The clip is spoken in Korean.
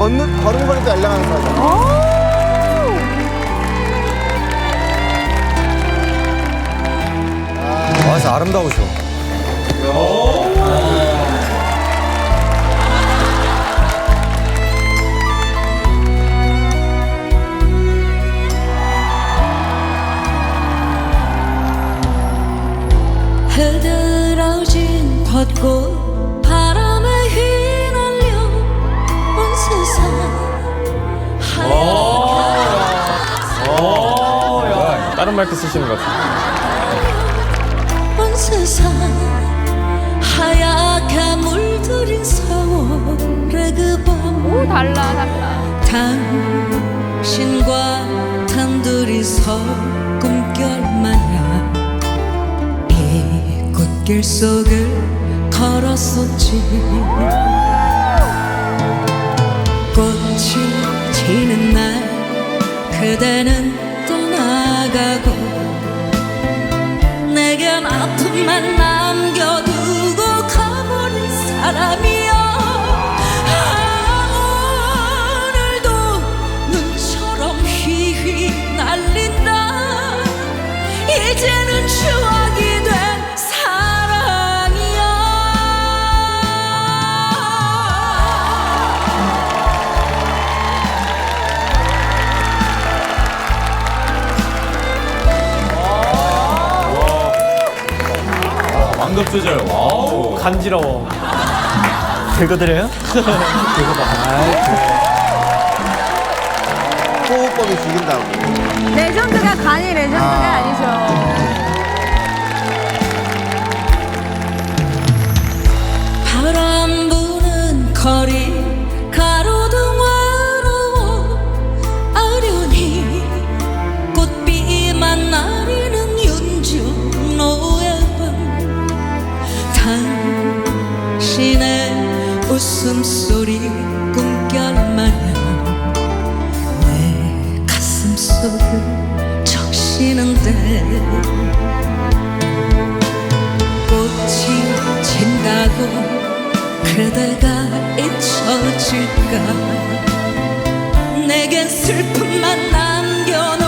걷는 걸음걸이도 엘레강스 하잖아. 아, 진짜 아름다우셔. 흐드러진 벚꽃 세상 하얗게 다른 마이크 쓰시는 것 같아요. 온 세상 하얗게 물들인 세월의 그밤. 달라 달라. 당신과 단둘이서 꿈결 마냥 이 꽃길 속을 걸었었지 나가고 내겐 아픔만 남겨두고 가버린 사람이여. 아, 오늘도 눈처럼 휘휘 날린다. 이제는 추억 완급 조절. 와우. 간지러워. 긁어드려요? 호흡법이 죽인다고. 레전드가 간이 레전드가 아 니죠 바람 부는 거리 당신의 웃음소리 꿈결 마냥 내 가슴 속을 적시는데 꽃이 진다고 그대가 잊혀질까? 내겐 슬픔만 남겨놓은